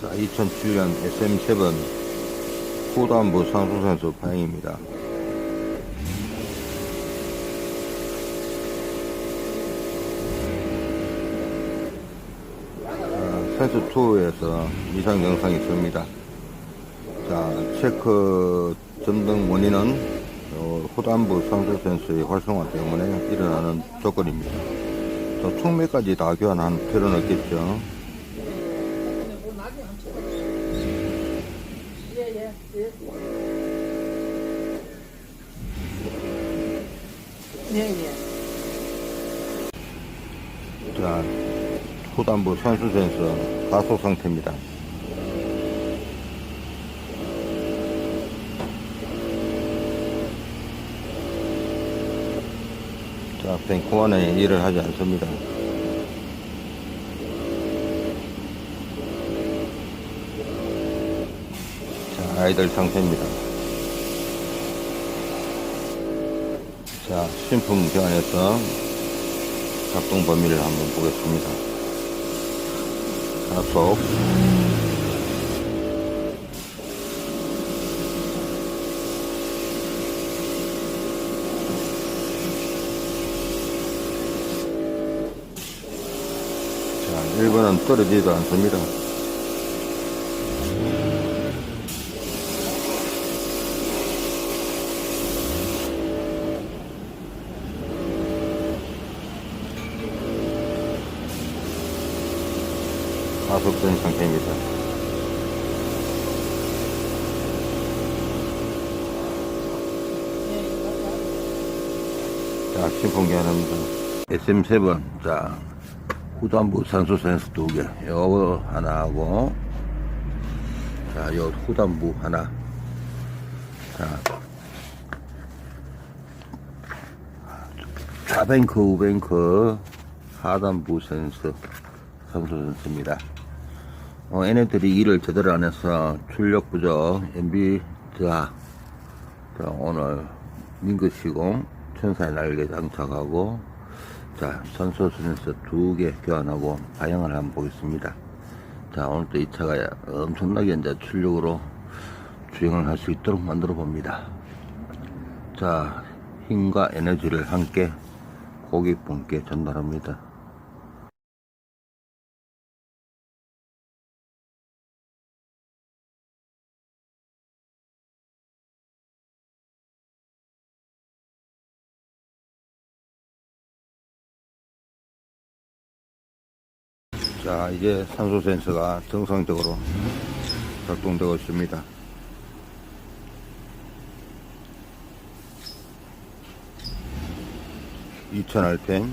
자, 2007년 SM7 후단부 상수선수 파행입니다. 센스 2에서 이상 영상이 있습니다. 자, 체크 전등 원인은 어, 후단부 상수 센서의 활성화 때문에 일어나는 조건입니다. 저 총매까지 다 교환할 필요는 없겠죠. 예, 예. 자, 후단부 산수 센서 가속 상태입니다. 자, 뱅크원에 일을 하지 않습니다. 자, 아이들 상태입니다. 자, 신품 교환해서 작동 범위를 한번 보겠습니다. 가속 자, 1번은 떨어지지도 않습니다. 가속된 상태입니다. 자, 신품 교환합니다. SM7, 자, 후단부 산소 센서 두 개. 요거 하나 하고, 자, 요 후단부 하나. 자, 좌뱅크, 우뱅크, 하단부 센서, 산소 센서입니다. 어, 얘네들이 일을 제대로 안 해서 출력 부족, MB 저하. 자, 오늘 민그 시공, 천사의 날개 장착하고, 자, 산소 센서 두 개 교환하고 방향을 한번 보겠습니다. 자, 오늘 또 이 차가 엄청나게 이제 출력으로 주행을 할 수 있도록 만들어 봅니다. 자, 힘과 에너지를 함께 고객분께 전달합니다. 자, 이제 산소 센서가 정상적으로 작동되고 있습니다. (2000 rpm)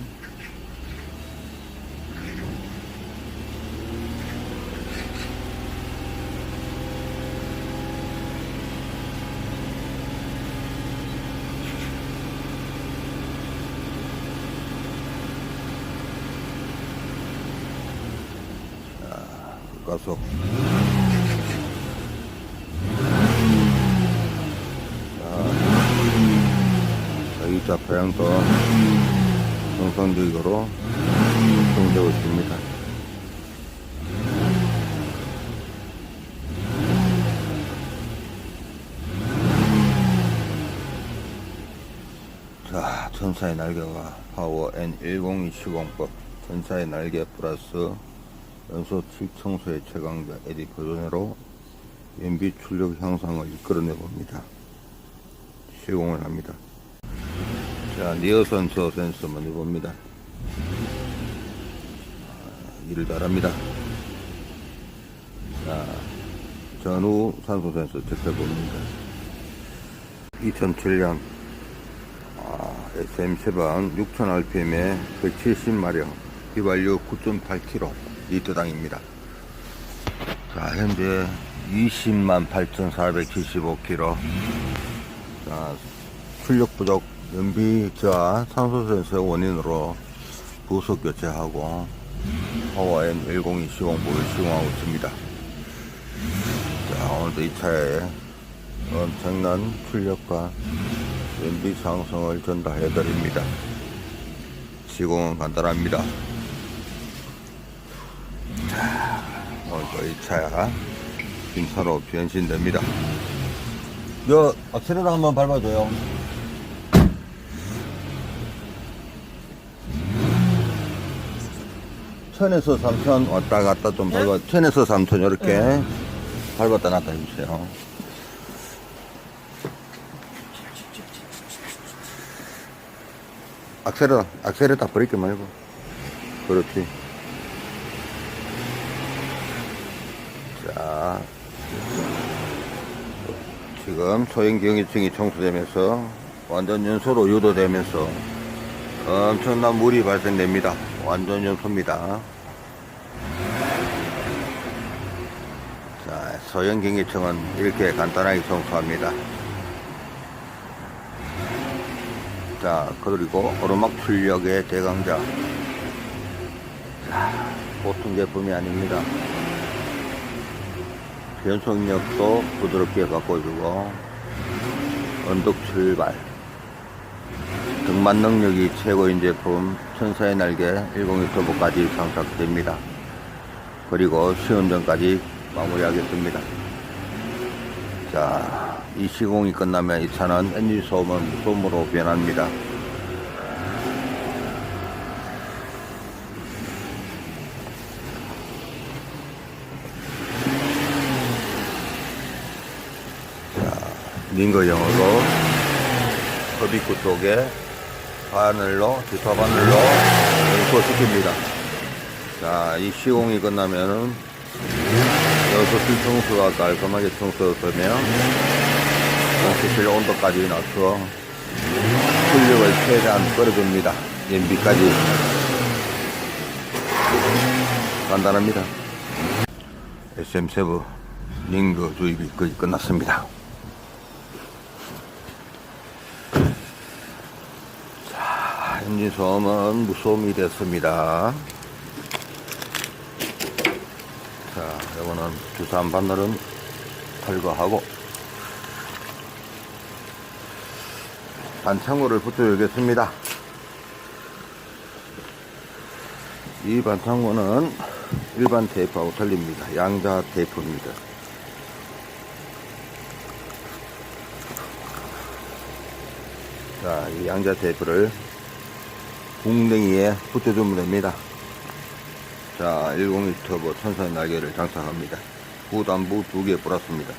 가속 자, 이자 방향도 정상적으로 작동되고 있습니다. 자, 천사의 날개와 파워 N10210법 천사의 날개 플러스 연소 칙청소의 최강자 에디 버전으로 연비 출력 향상을 이끌어내 봅니다. 시공을 합니다. 자, 니어 센서 센서 먼저 봅니다. 아, 일을 잘합니다. 자, 전후 산소 센서 체크해 봅니다. 2007년 아, SM7 6000rpm에 170마력, 휘발유 9.8kg 리터당입니다. 자, 현재 20만 8,475km. 자, 출력 부족, 연비 저하, 산소 센서 원인으로 부속 교체하고 파워 N1020보를 시공하고 있습니다. 자, 오늘도 이 차에 엄청난 출력과 연비 상승을 전달해 드립니다. 시공은 간단합니다. 오늘 또이 차야 김차로 변신됩니다. 여 악셀레터 한번 밟아줘요. 천에서 삼천 왔다 갔다 좀 밟아. 천에서 삼천 이렇게 밟았다 놨다 해주세요. 악셀레터, 악셀레터 버리지 말고. 그렇지. 자, 지금 소형경유층이 청소되면서 완전 연소로 유도되면서 엄청난 물이 발생됩니다. 완전 연소입니다. 자, 소형경유층은 이렇게 간단하게 청소합니다. 자, 그리고 오르막 출력의 대강자. 자, 보통 제품이 아닙니다. 변속력도 부드럽게 바꿔주고, 언덕 출발, 등반 능력이 최고인 제품 천사의 날개 102 터보까지 장착됩니다. 그리고 시운전까지 마무리하겠습니다. 자, 이 시공이 끝나면 이 차는 엔진 소음은 무소음으로 변합니다. 링거형으로 허비구 쪽에 바늘로, 기타 바늘로 연소시킵니다. 자, 이 시공이 끝나면은 여섯실 청소가 깔끔하게 청소되면 공수실 온도까지 낮춰 출력을 최대한 끌어줍니다. 연비까지 간단합니다. SM7 링거 주입이 거의 끝났습니다. 소음은 무소음이 됐습니다. 자, 이거는 주사한 바늘은 탈거하고 반창고를 붙여주겠습니다. 이 반창고는 일반 테이프하고 틀립니다. 양자 테이프입니다. 자, 이 양자 테이프를 궁뎅이에 붙여주면 됩니다. 자, 102 터보 천선 날개를 장착합니다. 후단부 두 개 뿌렸습니다.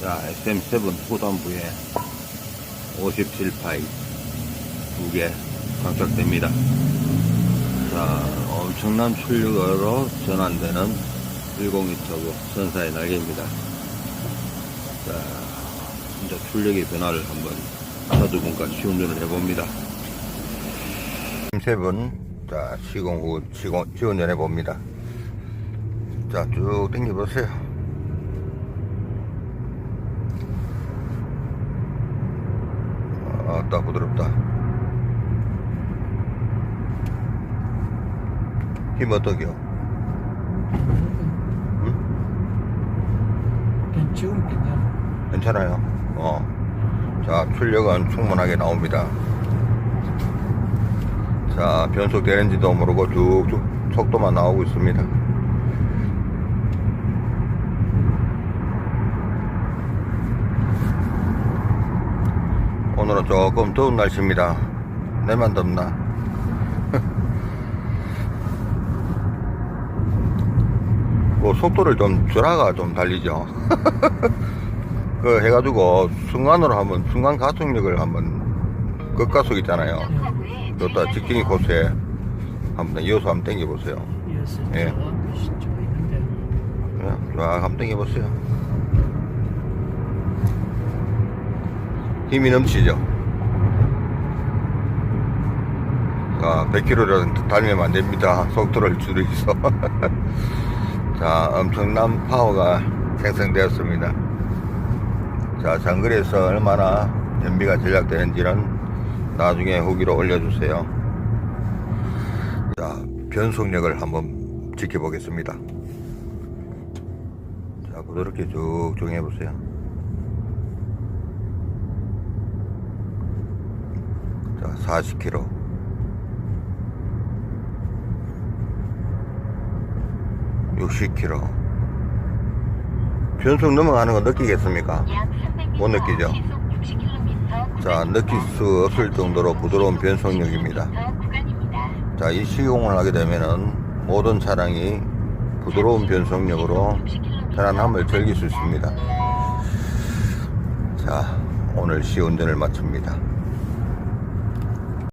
자, SM7 후단부에 57파이 두 개 장착됩니다. 자, 엄청난 출력으로 전환되는 102 터보 천사의 날개입니다. 자, 진짜 출력의 변화를 한번 차주분과 시운전을 해봅니다. SM7 자, 시공 후, 시공, 시운전 해 봅니다. 자, 쭉 당겨 보세요. 아따, 부드럽다. 힘 어떠게요? 지금 그냥 괜찮아요? 어. 자, 출력은 충분하게 나옵니다. 자, 변속 되는지도 모르고 쭉쭉 속도만 나오고 있습니다. 오늘은 조금 더운 날씨입니다. 내만 덥나? 그 속도를 좀 줄여가 좀 달리죠. 그 해가지고 순간으로 한번 순간 가속력을 한번 급가속 있잖아요. 여기다 직진이 코스에 한번 이어서 한번 당겨보세요. 예. 그냥 쫙 한번 당겨보세요. 힘이 넘치죠. 자, 100km를 달리면 안 됩니다. 속도를 줄이서. 자, 엄청난 파워가 생성되었습니다. 자, 장거리에서 얼마나 연비가 전략되는지는 나중에 후기로 올려주세요. 자, 변속력을 한번 지켜보겠습니다. 자, 부드럽게 쭉쭉 해보세요. 자, 40km. 60km. 변속 넘어가는 거 느끼겠습니까? 못 느끼죠? 자, 느낄 수 없을 정도로 부드러운 변속력입니다. 자, 이 시공을 하게 되면은 모든 차량이 부드러운 변속력으로 편안함을 즐길 수 있습니다. 자, 오늘 시운전을 마칩니다.